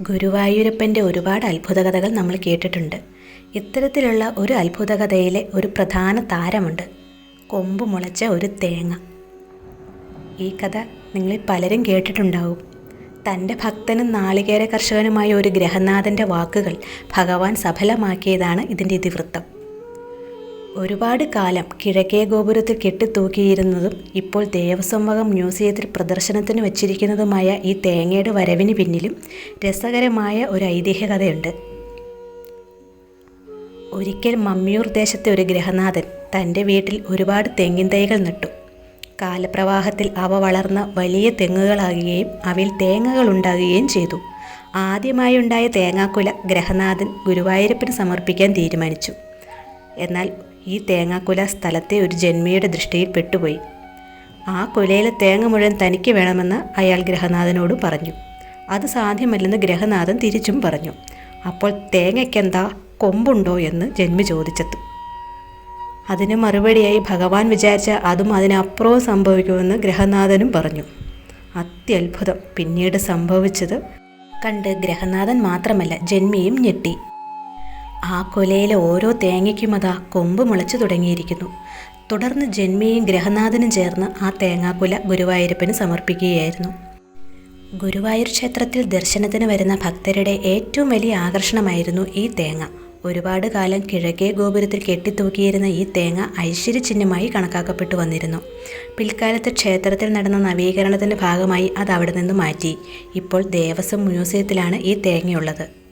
ഗുരുവായൂരപ്പന്റെ ഒരുപാട് അത്ഭുത കഥകൾ നമ്മൾ കേട്ടിട്ടുണ്ട്. ഇത്തരത്തിലുള്ള ഒരു അത്ഭുത കഥയിലെ ഒരു പ്രധാന താരമുണ്ട്. കൊമ്പ് മുളച്ച ഒരു തേങ്ങ. ഈ കഥ നിങ്ങളിൽ പലരും കേട്ടിട്ടുണ്ടാവും. തന്റെ ഭക്തനും നാളികേര കർഷകനുമായ ഒരു ഗ്രഹനാഥന്റെ വാക്കുകൾ ഭഗവാൻ സഫലമാക്കിയതാണ് ഇതിന്റെ ഇതിവൃത്തം. ഒരുപാട് കാലം കിഴക്കേ ഗോപുരത്തിൽ കെട്ടിത്തൂക്കിയിരുന്നതും ഇപ്പോൾ ദേവസ്വം വകം മ്യൂസിയത്തിൽ പ്രദർശനത്തിന് വച്ചിരിക്കുന്നതുമായ ഈ തേങ്ങയുടെ വരവിന് പിന്നിലും രസകരമായ ഒരു ഐതിഹ്യ കഥയുണ്ട് ഒരിക്കൽ മമ്മിയൂർ ദേശത്തെ ഒരു ഗ്രഹനാഥൻ തന്റെ വീട്ടിൽ ഒരുപാട് തെങ്ങിൻ തൈകൾ നട്ടു. കാലപ്രവാഹത്തിൽ അവ വളർന്ന വലിയ തെങ്ങുകളാകുകയും അവയിൽ തേങ്ങകൾ ഉണ്ടാകുകയും ചെയ്തു. ആദ്യമായി ഉണ്ടായ തേങ്ങാക്കുല ഗ്രഹനാഥൻ ഗുരുവായൂരപ്പന് സമർപ്പിക്കാൻ തീരുമാനിച്ചു. എന്നാൽ ഈ തേങ്ങാക്കുല സ്ഥലത്തെ ഒരു ജന്മിയുടെ ദൃഷ്ടിയിൽ പെട്ടുപോയി. ആ കുലയിലെ തേങ്ങ മുഴുവൻ തനിക്ക് വേണമെന്ന് അയാൾ ഗ്രഹനാഥനോട് പറഞ്ഞു. അത് സാധ്യമല്ലെന്ന് ഗ്രഹനാഥൻ തിരിച്ചും പറഞ്ഞു. അപ്പോൾ തേങ്ങയ്ക്കെന്താ കൊമ്പുണ്ടോ എന്ന് ജന്മി ചോദിച്ചെത്തു അതിന് മറുപടിയായി ഭഗവാൻ വിചാരിച്ച അതും അതിനപ്പുറവും സംഭവിക്കുമെന്ന് ഗ്രഹനാഥനും പറഞ്ഞു. അത്യത്ഭുതം. പിന്നീട് സംഭവിച്ചത് കണ്ട് ഗ്രഹനാഥൻ മാത്രമല്ല ജന്മിയും ഞെട്ടി. ആ കൊലയിലെ ഓരോ തേങ്ങയ്ക്കും അതാ കൊമ്പ് മുളച്ചു തുടങ്ങിയിരിക്കുന്നു. തുടർന്ന് ജന്മിയും ഗ്രഹനാഥനും ചേർന്ന് ആ തേങ്ങാക്കുല ഗുരുവായൂരപ്പന് സമർപ്പിക്കുകയായിരുന്നു. ഗുരുവായൂർ ക്ഷേത്രത്തിൽ ദർശനത്തിന് വരുന്ന ഭക്തരുടെ ഏറ്റവും വലിയ ആകർഷണമായിരുന്നു ഈ തേങ്ങ. ഒരുപാട് കാലം കിഴക്കേ ഗോപുരത്തിൽ കെട്ടിത്തൂക്കിയിരുന്ന ഈ തേങ്ങ ഐശ്വര്യചിഹ്നമായി കണക്കാക്കപ്പെട്ടു വന്നിരുന്നു. പിൽക്കാലത്ത് ക്ഷേത്രത്തിൽ നടന്ന നവീകരണത്തിന്റെ ഭാഗമായി അത് അവിടെ നിന്ന് മാറ്റി. ഇപ്പോൾ ദേവസ്വം മ്യൂസിയത്തിലാണ് ഈ തേങ്ങയുള്ളത്.